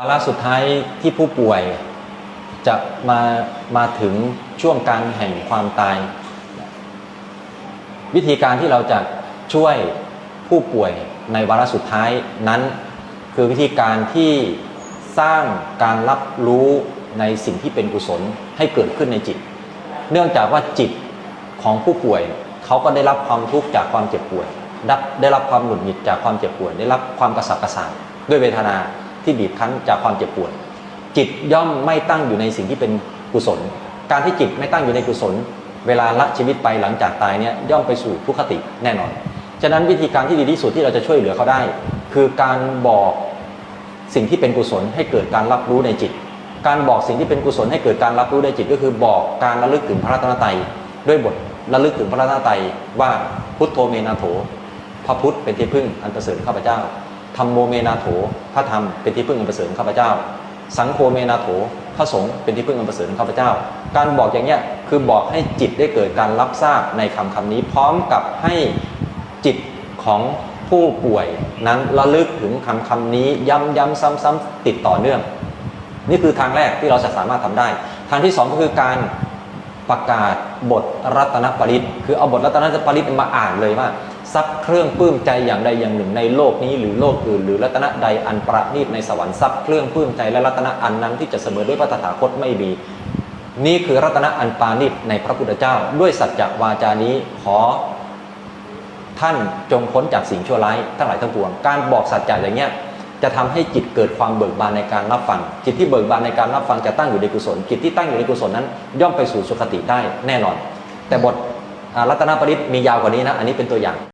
วาระสุดท้ายที่ผู้ป่วยจะมามาถึงช่วงกางแห่งความตาย วิธีการที่เราจะช่วยผู้ป่วยในวาระสุดท้ายนั้น คือวิธีการที่สร้างการรับรู้ในสิ่งที่เป็นกุศลให้เกิดขึ้นในจิต เนื่องจากว่าจิตของผู้ป่วยเขาก็ได้รับความทุกข์จากความเจ็บป่วยได้ได้รับความหงุดหงิดจากความเจ็บป่วย ได้รับความกระสับกระส่ายด้วยเวทนา ที่บีบคั้นจากความเจ็บปวยจิตย่อมไม่ตั้งอยู่ในสิ่งที่เป็นกุศล การที่จิตไม่ตั้งอยู่ในกุศล เวลาละชีวิตไปหลังจากตายเนี่ยย่อมไปสู่ทุกขติแน่นอน ฉะนั้นวิธีการที่ดีที่สุดที่เราจะช่วยเหลือเขาได้ คือการบอกสิ่งที่เป็นกุศลให้เกิดการรับรู้ในจิต การบอกสิ่งที่เป็นกุศลให้เกิดการรับรู้ในจิต ก็คือบอกการระลึกถึงพระรัตนตรัยด้วยบทระลึกถึงพระรัตนตรัยว่าพุทโธเมนาโถพระพุทธเป็นที่พึ่งอันประเสริฐข้าพเจ้า ธรรมโมเมนาโถพระธรรมเป็นที่พึ่งอันประเสริฐข้าพเจ้า สังโฆเมนาโถพระสงฆ์เป็นที่พึ่งอันประเสริฐข้าพเจ้า การบอกอย่างเนี้ยคือบอกให้จิตได้เกิดการรับทราบในคำคำนี้ พร้อมกับให้จิตของผู้ป่วยนั้นระลึกถึงคำคำนี้ย้ำย้ำซ้ำซ้ำติดต่อเนื่อง นี่คือทางแรกที่เราจะสามารถทำได้ ทางที่สองก็คือการประกาศบทรัตนปริตคือเอาบทรัตนปริตมาอ่านเลยว่า ซักเครื่องปลื้มใจอย่างใดอย่างหนึ่งในโลกนี้หรือโลกอื่นหรือรัตนะใดอันประณีตในสวรรค์ซักเครื่องปลื้มใจและรัตนะอันนั้นที่จะเสมอด้วยพระตถาคตไม่มีนี่คือรัตนะอันปราณีตในพระพุทธเจ้า ด้วยสัจจวาจานี้ขอท่านจงพ้นจากสิ่งชั่วร้ายทั้งหลายทั้งปวง การบอกสัจจะอย่างเงี้ยจะทำให้จิตเกิดความเบิกบานในการรับฟัง จิตที่เบิกบานในการรับฟังจะตั้งอยู่ในกุศล จิตที่ตั้งอยู่ในกุศลนั้น ย่อมไปสู่สุคติได้แน่นอน แต่บทรัตนปริตมียาวกว่านี้นะ อันนี้เป็นตัวอย่าง